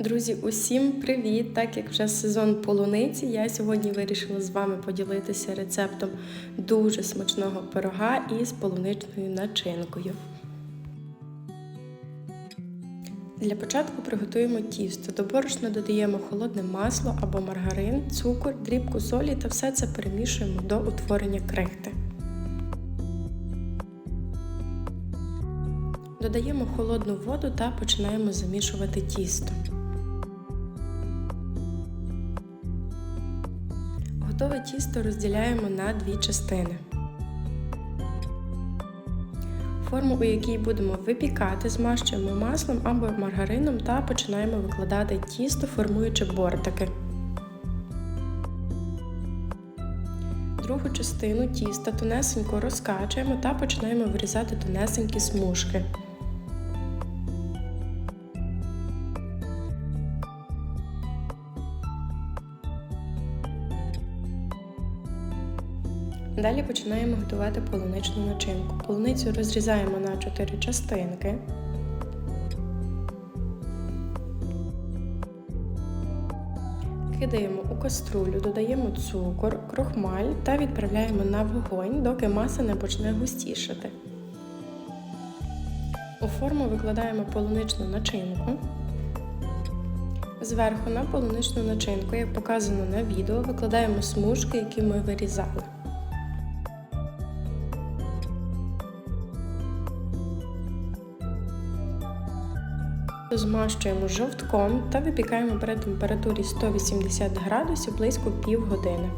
Друзі, усім привіт! Так як вже сезон полуниці, я сьогодні вирішила з вами поділитися рецептом дуже смачного пирога із полуничною начинкою. Для початку приготуємо тісто. До борошна додаємо холодне масло або маргарин, цукор, дрібку солі та все це перемішуємо до утворення крихти. Додаємо холодну воду та починаємо замішувати тісто. Готове тісто розділяємо на дві частини. Форму, у якій будемо випікати, змащуємо маслом або маргарином та починаємо викладати тісто, формуючи бортики. Другу частину тіста тонесенько розкачуємо та починаємо вирізати тонесенькі смужки. Далі починаємо готувати полуничну начинку. Полуницю розрізаємо на 4 частинки. Кидаємо у каструлю, додаємо цукор, крохмаль та відправляємо на вогонь, доки маса не почне густішати. У форму викладаємо полуничну начинку. Зверху на полуничну начинку, як показано на відео, викладаємо смужки, які ми вирізали. Змащуємо жовтком та випікаємо при температурі 180 градусів близько півгодини.